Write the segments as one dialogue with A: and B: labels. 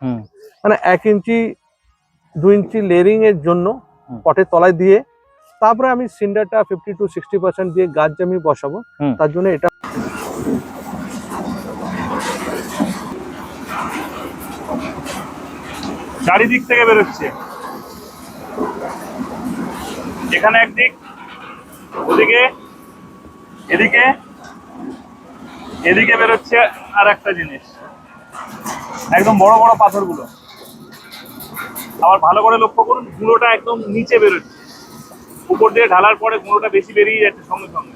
A: হুম।
B: মানে এক ইঞ্চি দু ইঞ্চি লেয়ারিং এর জন্য। পটের তলায় দিয়ে তারপরে আমি সিন্ডারটা ফিফটি টু সিক্সটি পার্সেন্ট দিয়ে গাছ জমি বসাবো। তার জন্য এটা
C: চারিদিক থেকে বেরোচ্ছে। এখানে একদিক ওদিকে এদিকে এদিকে বেরোচ্ছে আর একটা জিনিস। একদম বড় বড় পাথরগুলো। আবার ভালো করে লক্ষ্য করুন, গুঁড়োটা একদম নিচে বেরোচ্ছে। উপর দিয়ে ঢালার পরে গুঁড়োটা বেশি বেরিয়ে যাচ্ছে সঙ্গে সঙ্গে।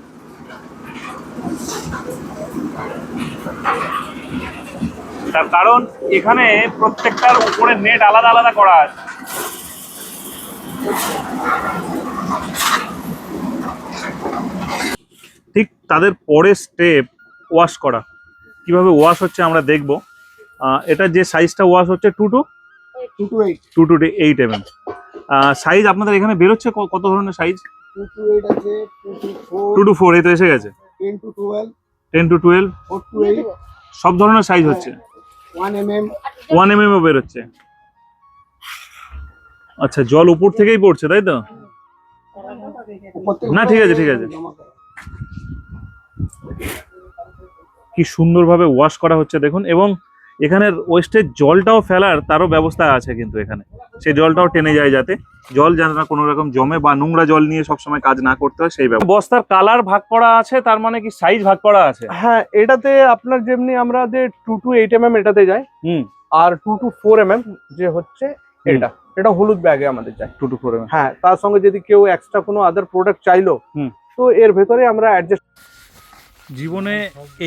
C: তার কারণ, এখানে প্রত্যেকটার উপরে নেট আলাদা আলাদা করা আছে। ঠিক তাদের পরের স্টেপ ওয়াশ করা। কীভাবে ওয়াশ হচ্ছে আমরা দেখব। এটা যে সাইজটা ওয়াশ হচ্ছে two to
B: two to eight
C: two to eight M M size আপনাদের এখানে বেরোচ্ছে কত ধরনের সাইজ
B: টু টু ফোর
C: এই তো এসে গেছে।
B: টেন টু টুয়েলভ
C: সব ধরনের সাইজ হচ্ছে।
B: ওয়ান এম এম
C: এম বেরোচ্ছে। আচ্ছা জল উপর থেকেই পড়ছে তাই তো? না, ঠিক আছে, ঠিক আছে। কি সুন্দরভাবে ওয়াশ করা হচ্ছে দেখুন। এবং এখানের ওয়েস্টের জলটাও ফেলার তারও ব্যবস্থা আছে কিন্তু এখানে। সেই জলটাও টেনে যায় যাতে। জল যেন না কোনো রকম জমে বা নোংরা জল নিয়ে সবসময় কাজ না করতে হয় সেই ব্যবস্থা। বস্তার কালার ভাগ করা আছে তার মানে কি সাইজ ভাগ করা আছে?
B: হ্যাঁ এটাতে আপনার যেমনি আমরা যে two to eight M M এটাতে যাই
C: হুম।
B: আর two to four M M যে হচ্ছে এটা এটা হলুদ ব্যাগে আমাদের যায়
C: টু টু ফোর এম
B: হ্যাঁ তার সঙ্গে যদি কেউ এক্সট্রা কোনো আদার প্রোডাক্ট চাইলো
C: হুম।
B: তো এর ভেতরে আমরা অ্যাডজাস্ট
C: জীবনে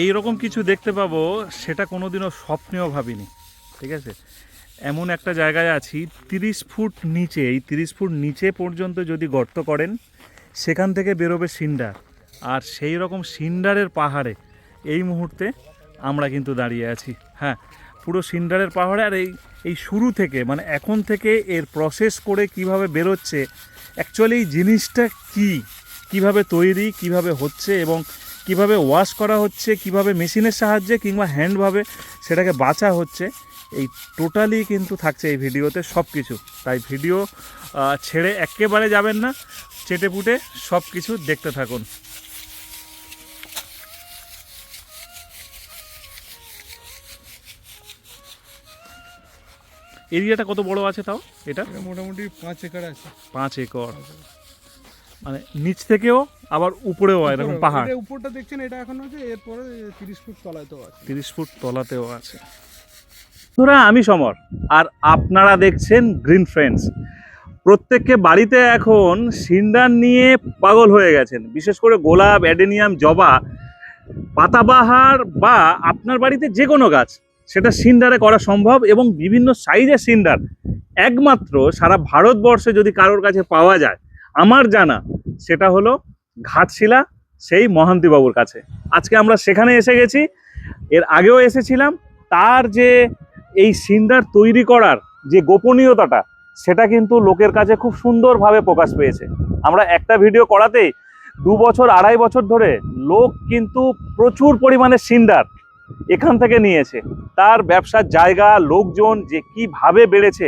C: এই রকম কিছু দেখতে পাবো, সেটা কোনোদিনও স্বপ্নেও ভাবিনি। ঠিক আছে? এমন একটা জায়গায় আছি, তিরিশ ফুট নিচে, এই তিরিশ ফুট নিচে পর্যন্ত যদি গর্ত করেন, সেখান থেকে বেরোবে সিন্ডার। আর সেই রকম সিন্ডারের পাহাড়ে, এই মুহূর্তে আমরা কিন্তু দাঁড়িয়ে আছি। হ্যাঁ পুরো সিন্ডারের পাহাড়ে আর এই এই শুরু থেকে মানে এখন থেকে এর প্রসেস করে কীভাবে বেরোচ্ছে অ্যাকচুয়ালি এই জিনিসটা কি? কীভাবে তৈরি, কীভাবে হচ্ছে এবং কীভাবে ওয়াশ করা হচ্ছে কীভাবে মেশিনের সাহায্যে কিংবা হ্যান্ডভাবে সেটাকে বাঁচা হচ্ছে এই টোটালি কিন্তু থাকছে এই ভিডিওতে সব কিছু তাই ভিডিও ছেড়ে একেবারে যাবেন না চেটে পুটে সব কিছু দেখতে থাকুন। এরিয়াটা কত বড় আছে তাও? এটা?
D: এটা মোটামুটি পাঁচ একর আছে।
C: পাঁচ একর। মানে নিচ থেকেও আবার উপরেও এরকম
D: উপরে-
C: পাহাড়।
D: উপরটা দেখছেন এটা এখন হচ্ছে এরপরে তিরিশ ফুট তলায় তো আছে।
C: তিরিশ ফুট তলাতেও আছে। বন্ধুরা আমি সমর আর আপনারা দেখছেন গ্রিন ফ্রেন্ডস প্রত্যেককে বাড়িতে এখন সিন্ডার নিয়ে পাগল হয়ে গেছেন। বিশেষ করে গোলাপ অ্যাডেনিয়াম জবা পাতাবাহার বা আপনার বাড়িতে যে কোনো গাছ সেটা সিন্ডারে করা সম্ভব এবং বিভিন্ন সাইজের সিন্ডার। একমাত্র সারা ভারতবর্ষে যদি কারোর কাছে পাওয়া যায় আমার জানা, সেটা হলো ঘাটশিলা, সেই মহান্তিবাবুর কাছে। আজকে আমরা সেখানে এসে গেছি। এর আগেও এসেছিলাম। তার যে এই সিন্ডার তৈরি করার যে গোপনীয়তাটা, সেটা কিন্তু লোকের কাছে খুব সুন্দরভাবে প্রকাশ পেয়েছে। আমরা একটা ভিডিও করাতেই দু বছর, আড়াই বছর ধরে লোক কিন্তু প্রচুর পরিমাণে সিন্ডার এখান থেকে নিয়েছে। তার ব্যবসার জায়গা, লোকজন যে কীভাবে বেড়েছে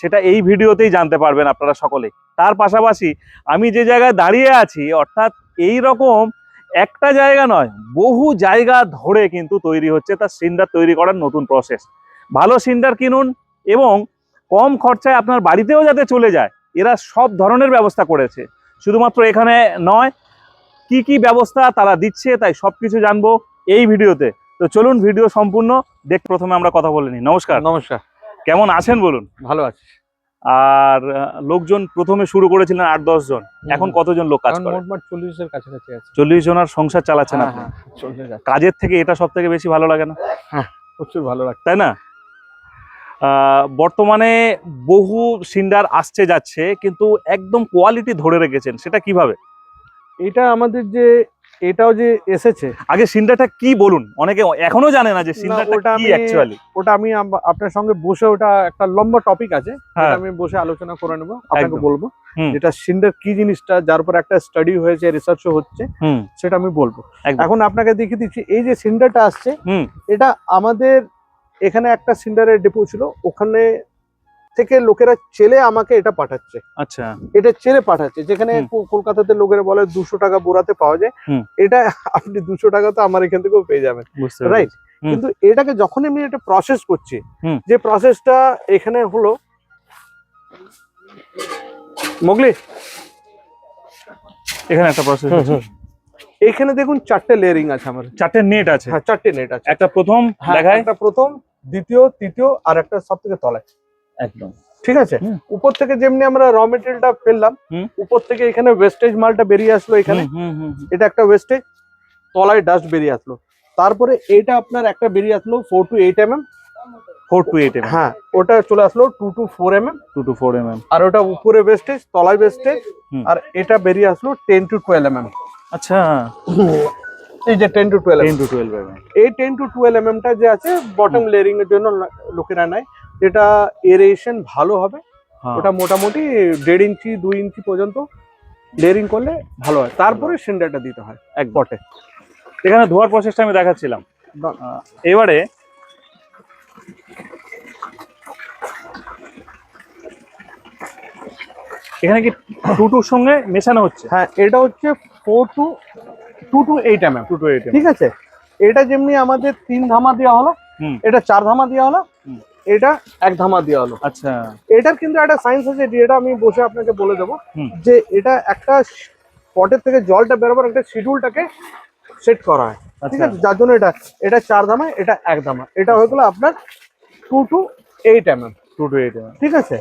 C: সেটা এই ভিডিওতেই জানতে পারবেন আপনারা সকলে। তার পাশাপাশি আমি যে জায়গায় দাঁড়িয়ে আছি, অর্থাৎ এই রকম একটা জায়গা নয়, বহু জায়গা ধরে কিন্তু তৈরি হচ্ছে তার সিন্ডার তৈরি করার নতুন প্রসেস ভালো সিন্ডার কিনুন এবং কম খরচায় আপনার বাড়িতেও যাতে চলে যায়, এরা সব ধরনের ব্যবস্থা করেছে। শুধুমাত্র এখানে নয়, কি কি ব্যবস্থা তারা দিচ্ছে তাই সব কিছু জানব এই ভিডিওতে। তো চলুন ভিডিও সম্পূর্ণ, দেখ প্রথমে আমরা কথা বলে নিই। নমস্কার।
B: নমস্কার।
C: কেমন আছেন বলুন?
B: ভালো আছে।
C: আর লোকজন প্রথমে শুরু করেছিলেন আট দশ জন। এখন কতজন লোক কাজ করে?
B: কাছাকাছি আছে।
C: চল্লিশ জনের সংসার চালাচ্ছেন
B: হ্যাঁ
C: আপনি?
B: হ্যাঁ
C: কাজের থেকে এটা সব থেকে বেশি ভালো লাগে না?
B: প্রচুর ভালো লাগে।
C: তাই না? বর্তমানে বহু সিন্ডার আসছে যাচ্ছে কিন্তু একদম কোয়ালিটি ধরে রেখেছেন। সেটা কীভাবে?
B: এটা আমাদের যে এটাও যে এসেছে।
C: আগে সিন্ডারটা কি বলুন? অনেকে এখনও জানে না যে
B: ওটা
C: সিন্ডারটা কি অ্যাকচুয়ালি
B: ওটা আমি আপনার সঙ্গে বসে ওটা একটা লম্বা টপিক আছে
C: হ্যাঁ।
B: আমি বসে আলোচনা করে নেব আপনাকে বলব। যেটা সিন্ডার কি জিনিসটা যার উপর একটা স্টাডি হয়েছে রিসার্চও হচ্ছে সেটা আমি বলব। এখন আপনাকে দেখিয়ে দিচ্ছি এই যে সিন্ডারটা আসছে এটা আমাদের এখানে একটা সিন্ডারের ডিপো ছিল ওখানে থেকে লোকেরা চেলে আমাকে এটা পাঠাচ্ছে।
C: আচ্ছা।
B: এটা চেলে পাঠাচ্ছে যেখানে কলকাতাতে লোকেরা বলে দুশো টাকা বোরাতে পাওয়া যায়। এটা আপনি দুশো টাকা তো আমার এখান থেকেও পেয়ে যাবেন। রাইট কিন্তু এটাকে যখন আমি এটা প্রসেস করছি যে প্রসেসটা এখানে হলো মোগলি?
C: এখানে একটা প্রসেস
B: এখানে দেখুন চারটে লেয়ারিং আছে আমার
C: চারটে নেট আছে।
B: হ্যাঁ চারটে নেট আছে।
C: একটা প্রথম
B: হ্যাঁ,
C: দেখায়
B: একটা প্রথম দ্বিতীয় তৃতীয় আর একটা সব থেকে তলায়।
C: একদম।
B: ঠিক আছে? উপর থেকে যেমনি আমরা র মেটেরিয়ালটা ফেললাম উপর থেকে এখানে ওয়েস্টেজ মালটা বেরিয়ে আসলো এখানে। এটা একটা ওয়েস্টেজ তলায় ডাস্ট বেরিয়ে আসলো। তারপরে এটা আপনার একটা বেরিয়ে আসলো four to eight M M
C: four to eight
B: হ্যাঁ ওটা চলে আসলো two to four M M
C: two to four M M
B: আর ওটা উপরে ওয়েস্টেজ তলায় ওয়েস্টেজ। আর এটা বেরিয়ে আসলো ten to twelve M M
C: আচ্ছা।
B: এই যে ten to twelve
C: ten to twelve M M
B: এই টেন টু টুয়েলভ এম এমটা যে আছে বটম লেয়ারিং এর জন্য লোকেরা নেয়। যেটা এরেশন ভালো হবে।
C: হ্যাঁ।
B: ওটা মোটামুটি দেড় ইঞ্চি দুই ইঞ্চি পর্যন্ত লেয়ারিং করলে ভালো হয়। তারপরে সিন্ডারটা দিতে হয় এক বটে।
C: এখানে ধোয়ার প্রসেসটা আমি দেখাচ্ছিলাম। এবারে এখানে কি টু টুর সঙ্গে মেশানো হচ্ছে?
B: হ্যাঁ এটা হচ্ছে four to two to eight M M
C: two to eight
B: ঠিক আছে? এটা যেমনি আমাদের তিন ধামা দেওয়া হলো এটা চার ধামা দেওয়া হলো। এটা এক ধামা দেওয়া হলো
C: আচ্ছা।
B: এটার কিন্তু একটা সায়েন্স আছে যেটা আমি বসে আপনাকে বলে দেবো যে এটা একটা পটের থেকে জলটা বেরোবার একটা শিডিউলটাকে সেট করা হয়। ঠিক
C: আচ্ছা।
B: আছে? যার জন্য এটা এটা চার ধামা এটা এক ধামা। এটা হয়ে গেলো আপনার two to eight M M
C: two to eight M
B: ঠিক আছে?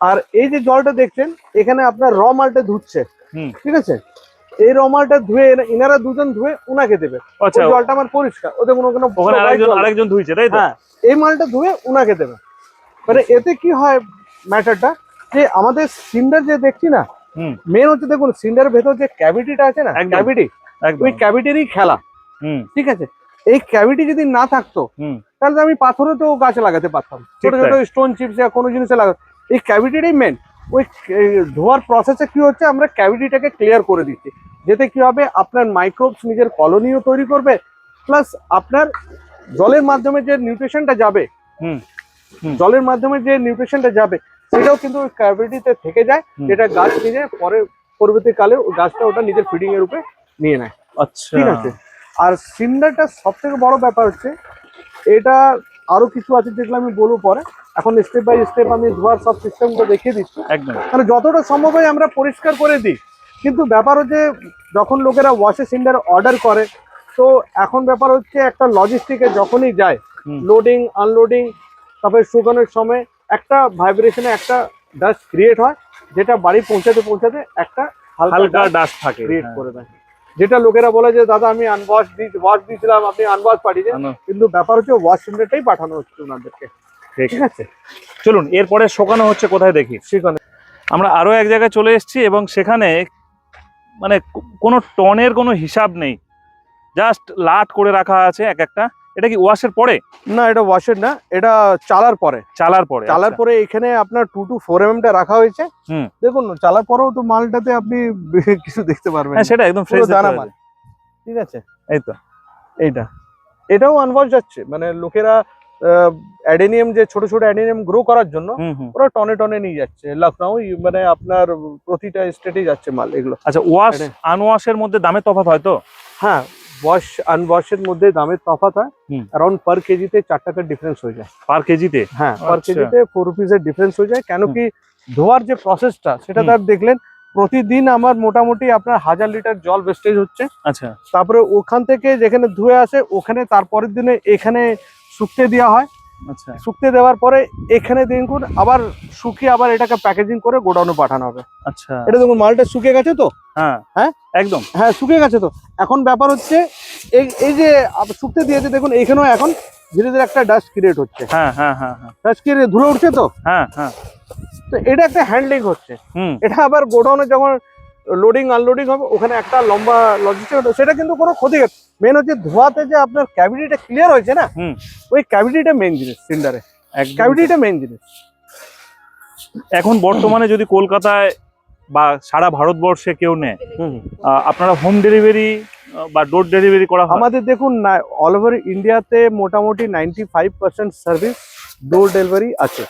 B: আর এই যে জলটা দেখছেন এখানে আপনার র মালটা ধুচ্ছে। ঠিক আছে? এই র মালটা ধুয়ে ইনারা দুজন ধুয়ে উনাকে দেবে।
C: আচ্ছা
B: জলটা আমার পরিষ্কার। ওদের কোনো কোনো
C: ওখানে আরেকজন আরেকজন ধুইছে তাই তো?
B: হ্যাঁ এই মালটা ধুয়ে উনাকে দেবে। মানে এতে কি হয় ম্যাটারটা? যে আমাদের সিন্ডার যে দেখছি না মেন হচ্ছে দেখুন সিন্ডার ভেতর যে ক্যাভিটিটা আছে না। ক্যাভিটি ওই ক্যাভিটিরই খেলা।
C: হুম।
B: ঠিক আছে? এই ক্যাভিটি যদি না থাকতো
C: হুম।
B: তাহলে আমি পাথরে তো গাছে লাগাতে পারতাম। ছোট ছোট স্টোন চিপস কোনো জিনিসে লাগাতে। এই ক্যাভিটিটাই মেন ওই ধোয়ার প্রসেসে কি হচ্ছে আমরা ক্যাভিটিটাকে ক্লিয়ার করে দিচ্ছি। যেতে কি হবে? আপনার মাইক্রোবস নিজের কলোনিও তৈরি করবে প্লাস আপনার জলের মাধ্যমে যে নিউট্রিশনটা যাবে। জলের মাধ্যমে যে নিউট্রিশনটা যাবে সেটাও কিন্তু ওই ক্যাভিটিতে থেকে যায় যেটা গাছ নিজে পরে পরবর্তীকালে ওই গাছটা ওটা নিজের ফিডিং এর রূপে নিয়ে নেয়।
C: আচ্ছা।
B: ঠিক আছে? আর সিন্ডারটা সব থেকে বড় ব্যাপার হচ্ছে এটা আরও কিছু আছে যেগুলো আমি বলব পরে। এখন স্টেপ বাই স্টেপ আমি ধোয়ার সব সিস্টেমটা দেখিয়ে দিচ্ছি।
C: একদম।
B: মানে যতটা সম্ভব হয় আমরা পরিষ্কার করে দিই। কিন্তু ব্যাপার হচ্ছে যখন লোকেরা ওয়াশে সিন্ডার অর্ডার করে তো এখন ব্যাপার হচ্ছে একটা লজিস্টিকে যখনই যায় লোডিং আনলোডিং তারপরে শুকানোর সময় একটা ভাইব্রেশনে একটা ডাস্ট ক্রিয়েট হয় যেটা বাড়ি পৌঁছাতে পৌঁছাতে একটা
C: হালকা ডাস্ট থাকে
B: ক্রিয়েট
C: হ্যাঁ।
B: করে দেয়। যেটা লোকেরা বলে যে দাদা আমি আনওয়াশ দি ওয়াশ দিয়েছিলাম আপনি আনওয়াশ পাঠিয়েছেন কিন্তু ব্যাপার হচ্ছে ওয়াশ সিলিন্ডারটাই পাঠানো হচ্ছে ওনাদেরকে।
C: ঠিক
B: ঠিক আছে।
C: চলুন এরপরে শোকানো হচ্ছে কোথায় দেখি?
B: সেখানে।
C: আমরা আরও এক জায়গায় চলে এসেছি এবং সেখানে মানে কোনো টনের কোনো হিসাব নেই। জাস্ট লাট করে রাখা আছে এক একটা। এটা কি ওয়াশের পরে?
B: না এটা ওয়াশের না এটা চালার পরে।
C: চালার পরে
B: চালার
C: আচ্ছা।
B: পরে এখানে আপনার টু টু ফোর এম টা রাখা হয়েছে। দেখুন চালার পরেও তো মালটাতে আপনি কিছু দেখতে পারবেন।
C: হ্যাঁ সেটা একদম ফ্রেশ
B: দানা মাল। ঠিক আছে?
C: এই তো।
B: এইটা। এটাও আনওয়াশ যাচ্ছে। মানে লোকেরা অ্যাডেনিয়াম যে ছোট ছোট অ্যাডেনিয়াম গ্রো করার জন্য ওরা টনে টনে নিয়ে যাচ্ছে। লখনৌ মানে আপনার প্রতিটা স্টেটে যাচ্ছে মাল এগুলো।
C: আচ্ছা ওয়াশ আনওয়াশের মধ্যে দামের তফাৎ হয় তো?
B: হ্যাঁ ওয়াশ আনওয়াশের মধ্যে দামের তফাৎ হয়। অ্যারাউন্ড পার কেজিতে চার টাকার ডিফারেন্স হয়ে যায়
C: পার কেজিতে
B: হ্যাঁ পার। কেজিতে ফোর রুপিসের ডিফারেন্স হয়ে যায় কেন কি ধোয়ার যে প্রসেসটা সেটা। তার দেখলেন প্রতিদিন আমার মোটামুটি আপনার হাজার লিটার জল ওয়েস্টেজ হচ্ছে
C: আচ্ছা
B: তারপরে ওখান থেকে যেখানে ধুয়ে আসে ওখানে তারপরের দিনে এখানে শুকতে দেওয়া হয় শুকতে দেওয়ার পরে এখানে দেখুন আবার শুকিয়ে আবার এটাকে প্যাকেজিং করে গোডাউনে পাঠানো হবে।
C: আচ্ছা।
B: এটা দেখুন মালটা শুকিয়ে গেছে তো?
C: হ্যাঁ।
B: হ্যাঁ?
C: একদম।
B: হ্যাঁ শুকিয়ে গেছে তো। এখন ব্যাপার হচ্ছে এই এই যে শুকতে দিয়েছে দেখুন এইখানেও এখন ধীরে ধীরে একটা ডাস্ট ক্রিয়েট হচ্ছে।
C: হ্যাঁ হ্যাঁ হ্যাঁ হ্যাঁ।
B: ডাস্ট ক্রিয়েট ধুলে উঠছে তো?
C: হ্যাঁ হ্যাঁ।
B: তো এটা একটা হ্যান্ডলিং হচ্ছে। এটা আবার গোডাউনে যখন লোডিং আনলোডিং হবে। ওখানে একটা লম্বা লজিস্টিক সেটা কিন্তু কোনো ক্ষতি মেন হচ্ছে ধোয়াতে যে আপনার ক্যাভিটিটা ক্লিয়ার হয়েছে না ওই ক্যাভিটিটা মেন জিনিস সিলিন্ডারে
C: একদম।
B: ক্যাভিটিটা মেন জিনিস।
C: এখন বর্তমানে যদি কলকাতায় বা সারা ভারতবর্ষে কেউ নেয় আপনারা হোম ডেলিভারি বা ডোর ডেলিভারি করা
B: আমাদের দেখুন না অল ওভার ইন্ডিয়াতে মোটামুটি ninety five percent service door delivery আছে।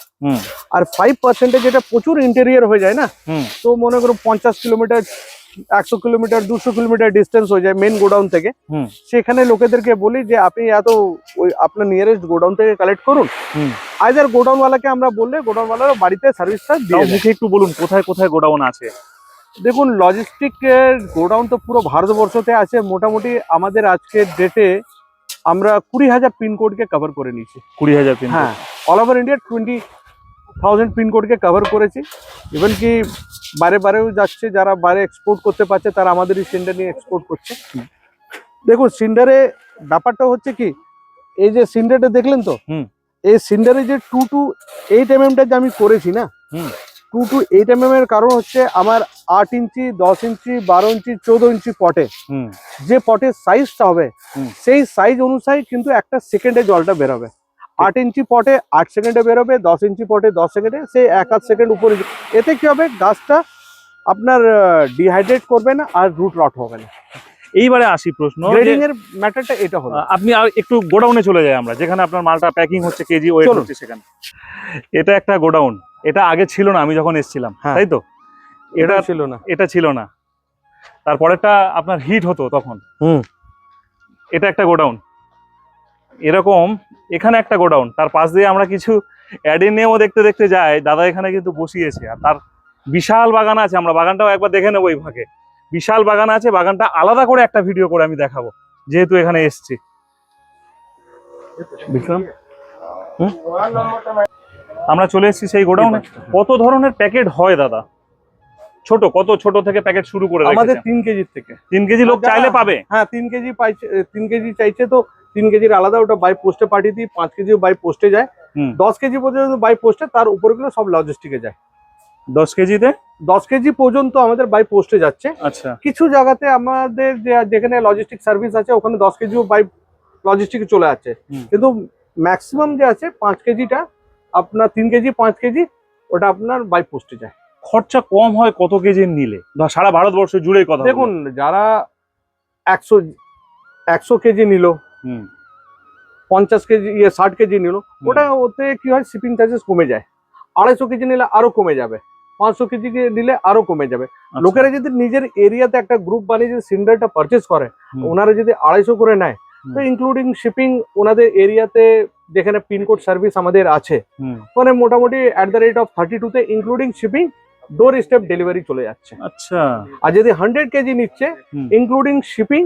B: আর ফাইভ পার্সেন্টে যেটা প্রচুর ইন্টেরিয়ার হয়ে যায় না তো মনে করো পঞ্চাশ কিলোমিটার একশো কিলোমিটার দুশো কিলোমিটার ডিস্টেন্স হয়ে যায় মেন গোডাউন থেকে। সেখানে লোকেদেরকে বলি যে আপনি এত ওই আপনার নিয়ারেস্ট গোডাউন থেকে কালেক্ট করুন। আইদার গোডাউনওয়ালাকে আমরা বললে গোডাউনওয়ালারা বাড়িতে সার্ভিসটা দিয়ে দেয়।
C: মুখে একটু বলুন কোথায় কোথায় গোডাউন আছে?
B: দেখুন লজিস্টিকের গোডাউন তো পুরো ভারতবর্ষতে আছে। মোটামুটি আমাদের আজকের ডেটে আমরা কুড়ি হাজার পিনকোডকে কভার করে নিয়েছি।
C: কুড়ি হাজার পিন
B: হ্যাঁ all over India twenty thousand পিনকোডকে cover করেছি। ইভেন কি বারে বারেও যাচ্ছে যারা বাইরে এক্সপোর্ট করতে পারছে তারা আমাদের এই সিন্ডার নিয়ে এক্সপোর্ট করছে। দেখুন সিন্ডারে ব্যাপারটা হচ্ছে কি এই যে সিন্ডারটা দেখলেন তো?
C: হুম।
B: এই সিন্ডারে যে টু টু এইট এম এমটা যে আমি করেছি না
C: হুম।
B: Two to eight M M এর কারণ হচ্ছে আমার আট ইঞ্চি দশ ইঞ্চি বারো ইঞ্চি চোদ্দ ইঞ্চি পটে। যে পটের সাইজটা হবে। সেই সাইজ অনুযায়ী কিন্তু একটা সেকেন্ডে জলটা বেরোবে। আট ইঞ্চি পটে আট সেকেন্ডে বেরোবে দশ ইঞ্চি পটে দশ সেকেন্ডে সে এক আধ সেকেন্ড উপরে এতে কি হবে গাছটা আপনার ডিহাইড্রেট করবে না আর রুট রট হবে না।
C: এইবারে আসি প্রশ্ন
B: গ্রেডিং এর ম্যাটারটা এটা হলো।
C: আপনি আর একটু গোডাউনে চলে যাই আমরা যেখানে আপনার মালটা প্যাকিং হচ্ছে কেজি ওয়েট। হচ্ছে সেখানে। এটা একটা গোডাউন। এটা আগে ছিল না আমি যখন এসেছিলাম
B: হ্যাঁ।
C: তাই তো?
B: এটা
C: এটা
B: ছিল না।
C: এটা ছিল না। তারপরেরটা আপনার হিট হতো তখন।
B: হুম।
C: এটা একটা গোডাউন। এরকম এখানে একটা গোডাউন তার পাশ দিয়ে আমরা কিছু অ্যাডেনিয়ামও দেখতে দেখতে যাই দাদা এখানে কিন্তু বসিয়েছে। আর তার বিশাল বাগান আছে আমরা বাগানটাও একবার দেখে নেব এই ভাগে বিশাল বাগান আছে বাগানটা আলাদা করে একটা ভিডিও করে আমি দেখাবো যেহেতু এখানে এসছি।
B: বিক্রম?
C: আমরা চলে এসেছি সেই গোডাউনে। কত ধরনের প্যাকেট হয় দাদা? ছোট কত ছোট থেকে প্যাকেট শুরু করে
B: আমাদের তিন কেজির থেকে।
C: তিন কেজি লোক চাইলে পাবে?
B: হ্যাঁ তিন কেজি পাইছে তিন কেজি চাইছে তো তিন কেজির আলাদা ওটা বাই পোস্টে পাঠিয়ে দিই পাঁচ কেজিও বাই পোস্টে যায়। দশ কেজি পর্যন্ত বাই পোস্টে তার উপরগুলো সব লজিস্টিকে যায়।
C: দশ কেজিতে?
B: দশ কেজি পর্যন্ত আমাদের বাই পোস্টে যাচ্ছে।
C: আচ্ছা।
B: কিছু জায়গাতে আমাদের যেখানে লজিস্টিক সার্ভিস আছে ওখানে দশ কেজিও বাই লজিস্টিকে চলে যাচ্ছে কিন্তু ম্যাক্সিমাম যে আছে পাঁচ কেজিটা আপনার তিন কেজি পাঁচ কেজি ওটা আপনার বাই পোস্টে যায়।
C: খরচা কম হয় কত কেজির নিলে? সারা ভারতবর্ষ জুড়েই কথা
B: দেখুন যারা একশো একশো কেজি নিল পঞ্চাশ কেজি ইয়ে ষাট কেজি নিল ওটা ওতে কি হয়? শিপিং চার্জেস কমে যায়। আড়াইশো কেজি নিলে আরও কমে যাবে। পাঁচশো কেজি নিলে আরও কমে যাবে।
C: আচ্ছা।
B: লোকেরা যদি নিজের এরিয়াতে একটা গ্রুপ বানিয়ে যদি সিলিন্ডারটা পারচেস করে ওনারা যদি আড়াইশো করে নেয় তো ইনক্লুডিং শিপিং ওনাদের এরিয়াতে যেখানে পিনকোড সার্ভিস আমাদের আছে। মানে মোটামুটি at the rate of thirty টুতে including shipping door step delivery চলে যাচ্ছে।
C: আচ্ছা।
B: আর যদি হান্ড্রেড কেজি নিচ্ছে ইনক্লুডিং শিপিং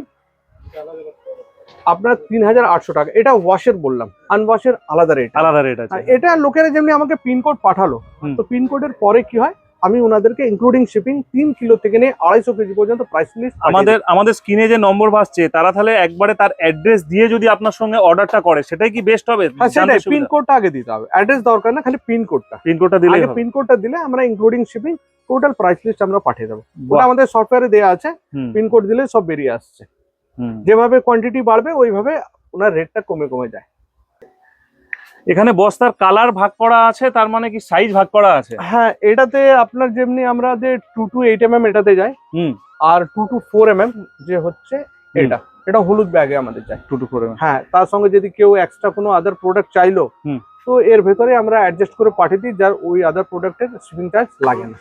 B: আপনার তিন হাজার আটশো টাকা। এটা ওয়াশের বললাম। আনওয়াশের আলাদা রেট
C: আলাদা রেট আছে।
B: এটা লোকেরা যেমনি আমাকে পিনকোড পাঠালো। তো পিনকোডের পরে কি হয়? আমি ওনাদেরকে ইনক্লুডিং শিপিং তিন কিলো থেকে নিয়ে আড়াইশো কেজি পর্যন্ত প্রাইস লিস্ট
C: আমাদের আমাদের স্ক্রিনে যে নম্বর ভাসছে তারা তাহলে একবারে তার অ্যাড্রেস দিয়ে যদি আপনার সঙ্গে অর্ডারটা করে সেটাই কি বেস্ট হবে?
B: হ্যাঁ সেটাই পিনকোডটা আগে দিতে হবে। অ্যাড্রেস দরকার না খালি পিনকোডটা
C: পিনকোডটা হবে।
B: পিনকোডটা দিলে আমরা including shipping total price list আমরা পাঠিয়ে দেবো। ওটা আমাদের সফটওয়্যারে দেওয়া আছে পিনকোড দিলে সব বেরিয়ে আসছে। যেভাবে কোয়ান্টিটি বাড়বে ওইভাবে ওনার রেটটা কমে কমে যায়।
C: এখানে বস্তার কালার ভাগ করা আছে তার মানে কি সাইজ ভাগ করা আছে?
B: হ্যাঁ এটাতে আপনার যেমনি আমরা যে two to eight M M এটাতে যাই
C: হুম।
B: আর two to four M M যে হচ্ছে এটা এটা হলুদ ব্যাগে আমাদের যায়
C: টু টু করে
B: হ্যাঁ তার সঙ্গে যদি কেউ এক্সট্রা কোনো আদার প্রোডাক্ট চাইলো
C: হুম।
B: তো এর ভেতরে আমরা অ্যাডজাস্ট করে পাঠিয়ে দিই যার ওই আদার প্রোডাক্টের শিপিং চার্জ লাগে না।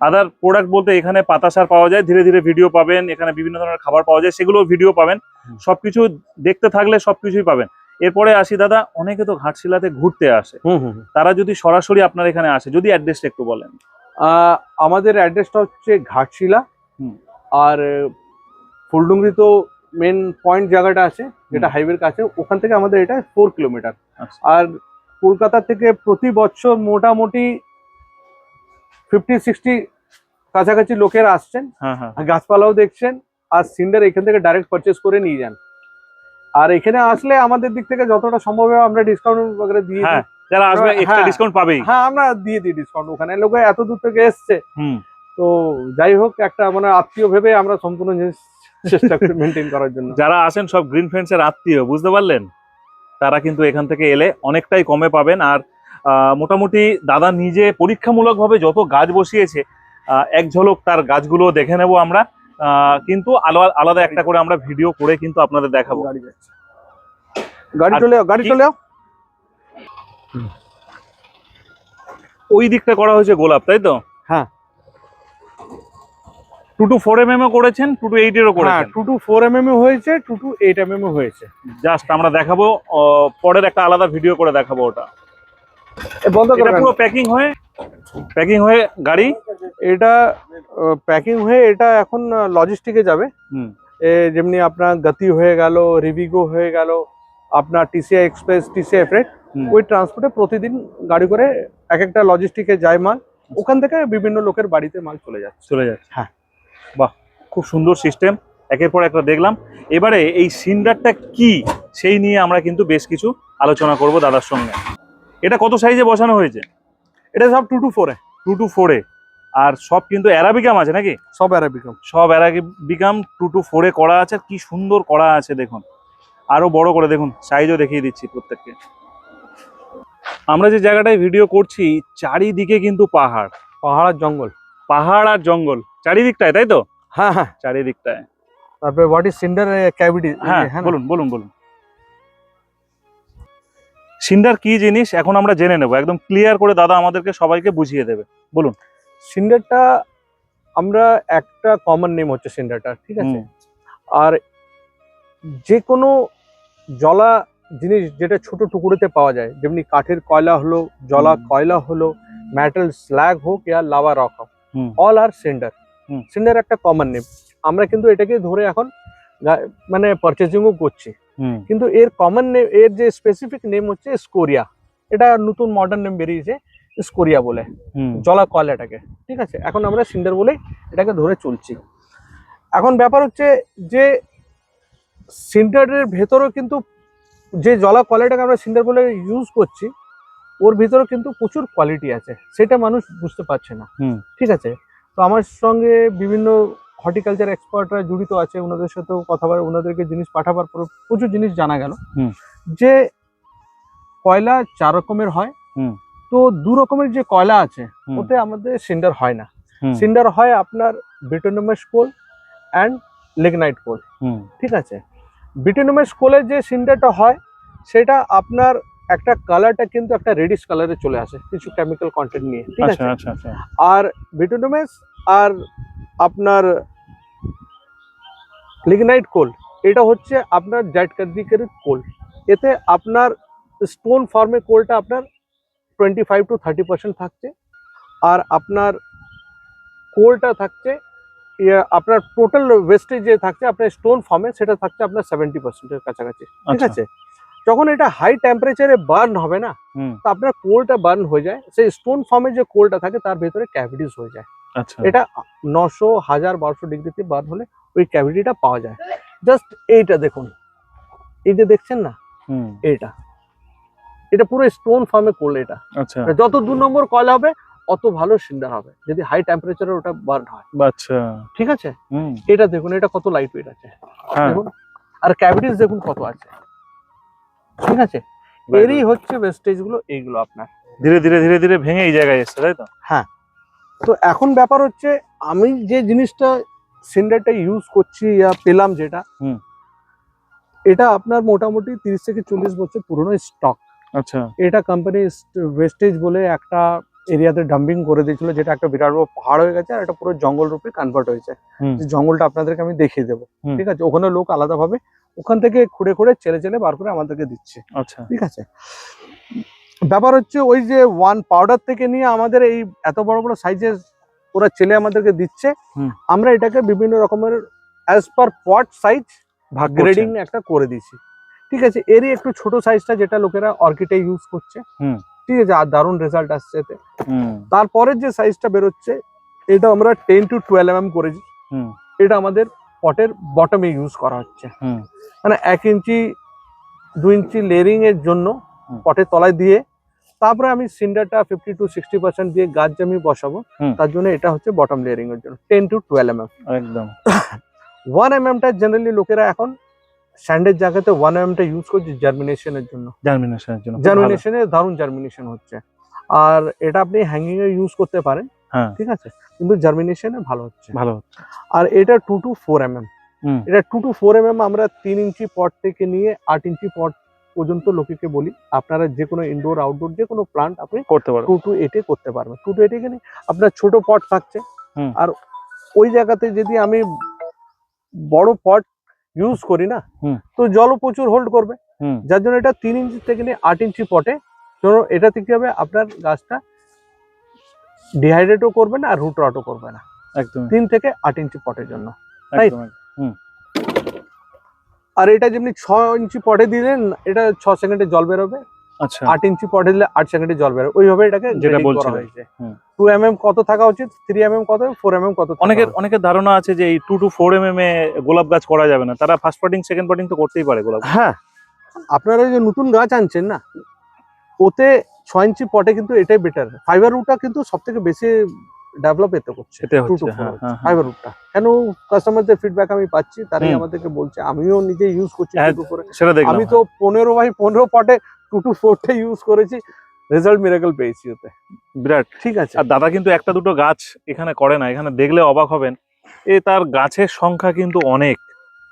C: আদার প্রোডাক্ট বলতে এখানে পাতা সার পাওয়া যায় ধীরে ধীরে ভিডিও পাবেন এখানে বিভিন্ন ধরনের খাবার পাওয়া যায় সেগুলো ভিডিও পাবেন। সবকিছু দেখতে থাকলে সবকিছুই পাবেন। এরপরে আসি দাদা অনেকে তো ঘাটশিলাতে ঘুরতে আসে। তারা যদি সরাসরি আপনার এখানে আসে যদি অ্যাড্রেসটা একটু বলেন।
B: আমাদের অ্যাড্রেসটা হচ্ছে ঘাটশিলা।
C: হুম।
B: আর ফুলডুঙ্গরি তো মেন পয়েন্ট জায়গাটা আছে যেটা। হাইওয়ের কাছে। ওখান থেকে আমাদের এটা ফোর কিলোমিটার
C: আচ্ছা।
B: আর কলকাতা থেকে প্রতি বছর মোটামুটি ফিফটি সিক্সটি কাছাকাছি লোকেরা আসছেন।
C: হ্যাঁ হ্যাঁ
B: গাছপালাও দেখছেন। আর সিন্ডার এখান থেকে ডাইরেক্ট পারচেস করে নিয়ে যান। আর এখানে আসলে আমাদের দিক থেকে যতটা সম্ভব হয় আমরা ডিসকাউন্ট দিয়ে দিই।
C: হ্যাঁ যারা আসবে
B: হ্যাঁ।
C: এক্সট্রা ডিসকাউন্ট পাবেই।
B: হ্যাঁ আমরা দিয়ে দিই ডিসকাউন্ট ওখানে লোকে এত দূর থেকে এসছে।
C: হুম।
B: তো যাই হোক একটা মানে আত্মীয় ভেবে আমরা সম্পূর্ণ জিনিস চেষ্টা করি মেনটেন করার জন্য।
C: যারা আসেন সব গ্রিন ফ্রেন্ডস এর আত্মীয় বুঝতে পারলেন? তারা কিন্তু এখান থেকে এলে অনেকটাই কমে পাবেন। আর মোটামুটি দাদা নিজে পরীক্ষামূলকভাবে যত গাছ বসিয়েছে আহ, এক ঝলক তার গাছগুলো দেখে নেব আমরা। কিন্তু আলাদা আলাদা একটা করে আমরা ভিডিও করে কিন্তু আপনাদের দেখাবো।
B: গাড়ি গাড়ি চলে গাড়ি চলে
C: ওই দিকটা করা হয়েছে গোলাপ তাই তো?
B: হ্যাঁ।
C: Two to four M M করেছেন টু টু এইট এরও
B: হ্যাঁ
C: করেছেন।
B: Two to four M M হয়েছে two to eight M M হয়েছে।
C: জাস্ট আমরা দেখাবো পরের একটা আলাদা ভিডিও করে দেখাবো ওটা।
B: বন্ধ
C: পুরো প্যাকিং হয়ে প্যাকিং হয়ে গাড়ি
B: এটা প্যাকিং হয়ে এটা এখন লজিস্টিকে যাবে।
C: হুম।
B: এ যেমনি আপনার গতি হয়ে গেল রিভিগো হয়ে গেল আপনার টিসিআই এক্সপ্রেস টিসিআই ফ্রেট। ওই ট্রান্সপোর্টে প্রতিদিন গাড়ি করে এক একটা লজিস্টিকে যায় মাল। ওখান থেকে বিভিন্ন লোকের বাড়িতে মাল চলে যাচ্ছে।
C: চলে যাচ্ছে।
B: হ্যাঁ।
C: বাহ খুব সুন্দর সিস্টেম একের পর একটা দেখলাম। এবারে এই সিন্ডারটা কি? সেই নিয়ে আমরা কিন্তু বেশ কিছু আলোচনা করব দাদার সঙ্গে। এটা কত সাইজে বসানো হয়েছে?
B: এটা সব টু টু ফোরে
C: টু টু ফোরে আর সব কিন্তু অ্যারাবিকাম আছে নাকি?
B: সব অ্যারাবিকাম
C: সব অ্যারাবিকাম টু টু ফোরে করা আছে। কি সুন্দর করা আছে দেখুন। আরও বড় করে দেখুন সাইজও দেখিয়ে দিচ্ছি প্রত্যেককে। আমরা যে জায়গাটায় ভিডিও করছি চারিদিকে কিন্তু পাহাড়।
B: পাহাড় আর জঙ্গল।
C: পাহাড় আর জঙ্গল। চারিদিকটায় তাই তো?
B: হ্যাঁ হ্যাঁ।
C: চারিদিকটায়।
B: তারপরে হোয়াট ইজ সিন্ডার ক্যাভিটি
C: হ্যাঁ বলুন বলুন বলুন। সিন্ডার কি জিনিস এখন আমরা জেনে নেব। একদম ক্লিয়ার করে দাদা আমাদেরকে সবাইকে বুঝিয়ে দেবে। বলুন।
B: সিন্ডারটা আমরা একটা কমন নেম হচ্ছে সিন্ডারটা ঠিক আছে? আর যে কোনো জলা জিনিস যেটা ছোট টুকরোতে পাওয়া যায় যেমনি কাঠের কয়লা হলো জলা কয়লা হলো মেটাল স্ল্যাগ হোক ইয়া লাভা রক হোক অল আর সিন্ডার। সিন্ডার একটা কমন নেম আমরা কিন্তু এটাকে ধরে এখন মানে পারচেজিংও করছি। কিন্তু এর কমন নেম এর যে স্পেসিফিক নেম হচ্ছে স্কোরিয়া এটা নতুন মডার্ন নেম বেরিয়েছে স্কোরিয়া বলে। জলা কয়লাটাকে ঠিক আছে? এখন আমরা সিন্ডার বলে এটাকে ধরে চলছি। এখন ব্যাপার হচ্ছে যে সিন্ডারের ভেতরেও কিন্তু যে জলা কয়লাটাকে আমরা সিন্ডার বলে ইউজ করছি ওর ভিতরে কিন্তু প্রচুর কোয়ালিটি আছে। সেটা মানুষ বুঝতে পারছে না। ঠিক আছে? তো আমার সঙ্গে বিভিন্ন হর্টিকালচার এক্সপার্টরা জড়িত আছে ওনাদের সাথেও কথা বলে ওনাদেরকে জিনিস পাঠাবার পর প্রচুর জিনিস জানা গেল। যে কয়লা চার রকমের হয় তো দু রকমের যে কয়লা আছে ওতে আমাদের সিন্ডার হয় না। সিন্ডার হয় আপনার বিটোনোমাস কোল অ্যান্ড লেগনাইট কোল।
C: হুম,
B: ঠিক আছে? বিটোনোমাস কোলে যে সিন্ডারটা হয় সেটা আপনার একটা কালারটা কিন্তু একটা রেডিশ কালারে চলে আসে কিছু কেমিক্যাল কন্টেন্ট নিয়ে। ঠিক
C: আচ্ছা
B: আছে?
C: আচ্ছা আচ্ছা।
B: আর বিটোনোমাস আর আপনার লিগনাইট কোল এটা হচ্ছে আপনার জ্যাট কার্দিকের কোল এতে আপনার স্টোন ফর্মে কোলটা আপনার twenty five to thirty percent থাকছে। আর আপনার কোলটা থাকছে ইয়ে, আপনার টোটাল ওয়েস্টেজ যে থাকছে আপনার স্টোন ফর্মে সেটা থাকছে আপনার সেভেন্টি পার্সেন্টের কাছাকাছি। ঠিক
C: আচ্ছা।
B: আছে? যখন এটা হাই টেম্পারেচারে বার্ন হবে না তো আপনার কোলটা বার্ন হয়ে যায়। সেই স্টোন ফর্মে যে কোলটা থাকে তার ভেতরে ক্যাভিটিস হয়ে যায়। এটা নশো হাজার বারোশো ডিগ্রিতে বার্ন হলে ওই ক্যাভিটিটা পাওয়া যায়। জাস্ট এইটা দেখুন। এই যে দেখছেন না? এইটা। এটা পুরো স্টোন ফার্মে করলে এটা।
C: আচ্ছা।
B: যত দু নম্বর কয়লা হবে অত ভালো সিন্ডার হবে। যদি হাই টেম্পারেচারে ওটা বার্ন হয়।
C: আচ্ছা।
B: ঠিক আছে? এটা দেখুন এটা কত লাইট ওয়েট আছে।
C: হ্যাঁ।
B: দেখুন। আর ক্যাভিটিস দেখুন কত আছে। ঠিক আছে? এরই হচ্ছে ওয়েস্টেজগুলো এইগুলো আপনার।
C: ধীরে ধীরে ধীরে ধীরে ভেঙে এই জায়গায় এসছে তাই তো?
B: তো এখন ব্যাপার হচ্ছে আমি যে জিনিসটা সিন্ডারটা ইউজ করছি ইয়া পেলাম যেটা
C: হুম।
B: এটা আপনার মোটামুটি তিরিশ থেকে চল্লিশ বছর পুরনো স্টক
C: আচ্ছা।
B: এটা কোম্পানি ওয়েস্টেজ বলে একটা এরিয়াতে ডাম্পিং করে দিয়েছিল যেটা একটা বিরাট বড় পাহাড় হয়ে গেছে আর এটা পুরো জঙ্গল রূপে কনভার্ট হয়েছে। যে জঙ্গলটা আপনাদেরকে আমি দেখিয়ে দেবো ঠিক আছে? ওখানে লোক আলাদাভাবে ওখান থেকে খুঁড়ে খুঁড়ে চেলে চেলে বার করে আমাদেরকে দিচ্ছে।
C: আচ্ছা।
B: ঠিক আছে? ব্যাপার হচ্ছে ওই যে ওয়ান পাউডার থেকে নিয়ে আমাদের এই এত বড় বড় সাইজের ওরা ছেলে আমাদেরকে দিচ্ছে। আমরা এটাকে বিভিন্ন রকমের অ্যাজ পার পট সাইজ
C: ভাগ
B: গ্রেডিং একটা করে দিয়েছি। ঠিক আছে এরই একটু ছোট সাইজটা যেটা লোকেরা অর্কিডে ইউজ করছে।
C: হুম।
B: ঠিক আছে আর দারুণ রেজাল্ট আসছে এতে। তারপরের যে সাইজটা বেরোচ্ছে এটা আমরা টেন টু টুয়েলভ এম করেছি।
C: হুম।
B: এটা আমাদের পটের বটমে ইউজ করা হচ্ছে।
C: হুম।
B: মানে এক ইঞ্চি দু ইঞ্চি লেয়ারিং এর জন্য। পটের তলায় দিয়ে তারপরে আমি সিন্ডারটা ফিফটি টু সিক্সটি পার্সেন্ট দিয়ে গাছ জমি বসাবো। তার জন্য এটা হচ্ছে বটম লেয়ারিং এর জন্য ten to twelve M M
C: একদম।
B: ওয়ান এম এমটা জেনারেলি লোকেরা এখন স্যান্ডের জায়গাতে ওয়ান এম টা ইউজ করছে জার্মিনেশনের জন্য।
C: জার্মিনেশনের জন্য
B: জার্মিনেশনে দারুণ জার্মিনেশন হচ্ছে। আর এটা আপনি হ্যাঙ্গিং এ ইউজ করতে পারেন
C: হ্যাঁ।
B: ঠিক আছে? কিন্তু জার্মিনেশনে ভালো হচ্ছে।
C: ভালো হচ্ছে।
B: আর এটা two to four M M এটা two to four M M আমরা তিন ইঞ্চি পট থেকে নিয়ে আট ইঞ্চি পট পর্যন্ত লোকেকে বলি আপনারা যে কোনো ইনডোর আউটডোর যে কোনো প্লান্ট আপনি
C: করতে পারো
B: টু টু এটে করতে পারবেন। টু টু এটে গেলে আপনার ছোট পট থাকছে। আর ওই জায়গাতে যদি আমি বড় পট ইউজ করি না। তো জলও প্রচুর হোল্ড করবে। যার জন্য এটা তিন ইঞ্চি থেকে নিয়ে আট ইঞ্চি পটে ধরো এটাতে কি হবে আপনার গাছটা ডিহাইড্রেটও করবে না আর রুট রটও করবে না।
C: একদম
B: তিন থেকে আট ইঞ্চি পটের জন্য। Right. আর এটা যেমনি ছ ইঞ্চি পটে দিলেন এটা ছ সেকেন্ডে জল বেরোবে।
C: আচ্ছা।
B: আট ইঞ্চি পটে দিলে আট সেকেন্ডে জল বেরোবে। ওইভাবে এটাকে
C: যেটা হুম।
B: টু এম এম কত থাকা উচিত? থ্রি এম এম কত? ফোর এম এম কত
C: অনেকের অনেকের ধারণা আছে যে এই two to four M M এ গোলাপ গাছ করা যাবে না। তারা ফার্স্ট পটিং সেকেন্ড পটিং তো করতেই পারে গোলাপ
B: হ্যাঁ। আপনারা যে নতুন গাছ আনছেন না? ওতে ছ ইঞ্চি পটে কিন্তু এটাই বেটার ফাইবার রুটটা কিন্তু সব থেকে বেশি ডেভেলপ এতে করছে টু
C: হ্যাঁ হ্যাঁ হ্যাঁ।
B: ফাইবার রুটটা কেন কাস্টমারদের ফিডব্যাক আমি পাচ্ছি তারাই আমাদেরকে বলছে আমিও নিজে ইউজ করছি
C: হ্যাঁ,
B: আমি তো পনেরো বাই পনেরো পটে টু টু ফোরটা ইউজ করেছি রেজাল্ট মিরাকল পেয়েছি ওতে।
C: হ্যাঁ, বিরাট।
B: ঠিক আছে।
C: আর দাদা কিন্তু একটা দুটো গাছ এখানে করে না এখানে দেখলে অবাক হবেন। এ তার গাছের সংখ্যা কিন্তু অনেক।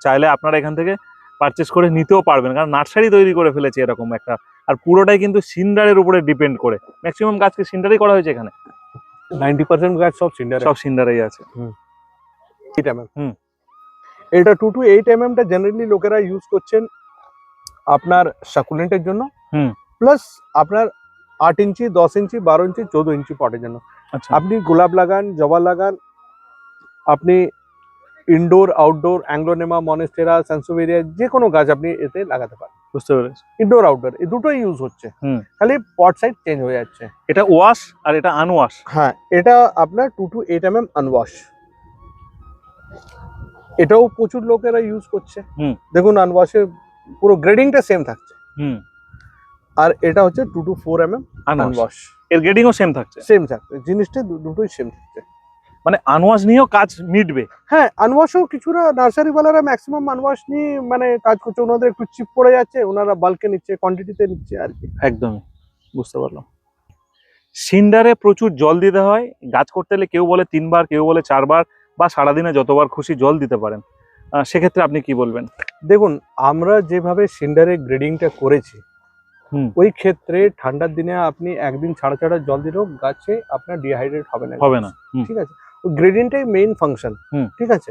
C: চাইলে আপনারা এখান থেকে পারচেস করে নিতেও পারবেন কারণ নার্সারি তৈরি করে ফেলেছে এরকম একটা। আর পুরোটাই কিন্তু সিন্ডারের উপরে ডিপেন্ড করে। ম্যাক্সিমাম গাছকে সিন্ডারই করা হয়েছে এখানে।
B: নাইনটি পার্সেন্ট গাছ সব সিন্ডার
C: সব সিন্ডারেই আছে।
B: এইট এম
C: হুম।
B: এটা টু টু এইট এম এমটা জেনারেলি লোকেরা ইউজ করছেন আপনার সাকুলেন্টের জন্য।
C: হুম।
B: প্লাস আপনার আট ইঞ্চি দশ ইঞ্চি বারো ইঞ্চি চোদ্দ ইঞ্চি পটের জন্য।
C: আচ্ছা।
B: আপনি গোলাপ লাগান জবা লাগান আপনি ইনডোর আউটডোর অ্যাংলোনেমা মনেস্টেরা স্যান্সোভেরিয়া যে কোনো গাছ আপনি এতে লাগাতে পারেন।
C: বুঝতে পেরেছি।
B: ইনডোর আউটডোর এই দুটোই ইউজ হচ্ছে। খালি পট সাইড চেঞ্জ হয়ে যাচ্ছে।
C: এটা ওয়াশ আর এটা আনওয়াশ
B: হ্যাঁ এটা আপনার two to eight M M unwash এটাও প্রচুর লোকেরা ইউজ করছে। দেখুন আনওয়াশে পুরো গ্রেডিংটা সেম থাকছে।
C: হুম।
B: আর এটা হচ্ছে two to four M M
C: unwash এর গ্রেডিংও সেম থাকছে।
B: সেম থাকছে। জিনিসটা দুটোই সেম থাকছে।
C: মানে আনওয়াশ নিয়েও কাজ মিটবে।
B: হ্যাঁ আনওয়াশও কিছুটা নার্সারিওয়ালারা ম্যাক্সিমাম আনওয়াশ নিয়ে মানে কাজ করছে। ওনাদের একটু চিপ পড়ে যাচ্ছে ওনারা বাল্কে নিচ্ছে কোয়ান্টিটিতে নিচ্ছে আর কি।
C: একদমই বুঝতে পারলাম। সিন্ডারে প্রচুর জল দিতে হয় গাছ করতে হলে কেউ বলে তিনবার কেউ বলে চারবার বা সারাদিনে যতবার খুশি জল দিতে পারেন। সেক্ষেত্রে আপনি কি বলবেন?
B: দেখুন আমরা যেভাবে সিন্ডারে গ্রেডিংটা করেছি
C: হুম।
B: ওই ক্ষেত্রে ঠান্ডার দিনে আপনি একদিন ছাড়া ছাড়া জল দিলেও গাছে আপনার ডিহাইড্রেট হবে না।
C: হবে না
B: ঠিক আছে? গ্রেডিংটাই মেইন ফাংশন ঠিক আছে?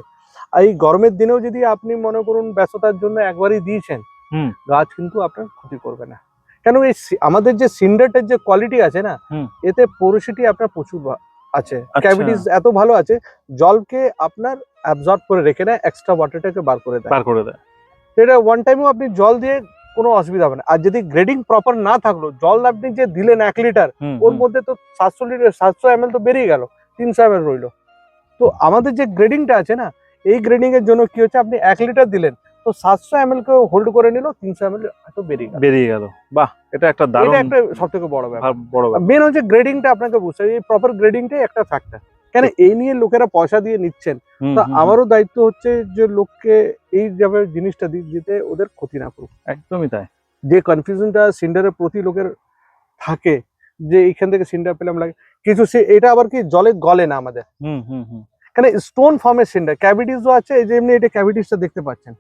B: আর এই গরমের দিনেও যদি আপনি মনে করুন ব্যস্ততার জন্য একবারই দিয়েছেন গাছ কিন্তু আপনার ক্ষতি করবে না। কেন এই আমাদের যে সিন্ডারটার যে কোয়ালিটি আছে না এতে পোরোসিটি আপনার প্রচুর আছে।
C: আচ্ছা।
B: ক্যাভিটিস এত ভালো আছে জলকে আপনার অ্যাবজর্ব করে রেখে নেয় এক্সট্রা ওয়াটারটাকে বার করে দেয়।
C: বার করে দেয়।
B: সেটা ওয়ান টাইমও আপনি জল দিয়ে কোনো অসুবিধা হবে না। আর যদি গ্রেডিং প্রপার না থাকল জল আপনি যে দিলেন এক লিটার ওর মধ্যে তো সাতশো লিটার সাতশো এম তো বেরিয়ে গেল তিনশো এম রইল। তো আমাদের যে গ্রেডিংটা আছে না এই গ্রেডিং এর জন্য কি হচ্ছে আপনি এক লিটার দিলেন তো সাতশো এম কে হোল্ড করে নিল তিনশো এম এল এত বেরিয়ে গেল।
C: বেরিয়ে গেল। বাহ এটা একটা দারুণ
B: একটা সব থেকে বড় ব্যাপার।
C: বড়
B: মেন হচ্ছে গ্রেডিংটা আপনাকে বুঝতে হবে এই প্রপার গ্রেডিংটাই একটা ফ্যাক্টর কেন এই নিয়ে লোকেরা পয়সা দিয়ে নিচ্ছেন তো আমারও দায়িত্ব হচ্ছে যে লোককে এই যাবে জিনিসটা দিতে ওদের ক্ষতি না করুক।
C: একদমই তাই।
B: যে কনফিউশনটা সিন্ডারের প্রতি লোকের থাকে যে এইখান থেকে সিন্ডার পেলাম লাগে কিছু সে এটা আবার কি জলে গলে না আমাদের?
C: হুম হুম হুম।
B: কেন স্টোন ফর্মের সিন্ডার ক্যাভিটিসও আছে এই যে এমনি এটা ক্যাভিটিসটা দেখতে পাচ্ছেন।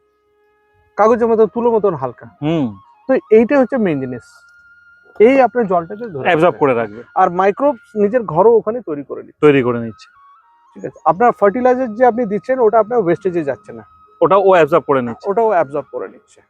B: কাগজের মতো তুলো মতন হালকা।
C: হুম।
B: তো এইটাই হচ্ছে মেইন জিনিস। এই আপনার জলটাকে
C: অ্যাবজর্ব করে রাখবে।
B: আর মাইক্রোব নিজের ঘরও ওখানে তৈরি করে নিচ্ছে।
C: তৈরি করে নিচ্ছে।
B: ঠিক আছে। আপনার ফার্টিলাইজার যে আপনি দিচ্ছেন ওটা আপনার ওয়েস্টেজে যাচ্ছে না।
C: ওটা ও অ্যাবজর্ব করে নিচ্ছে।
B: ওটাও অ্যাবজর্ব করে নিচ্ছে।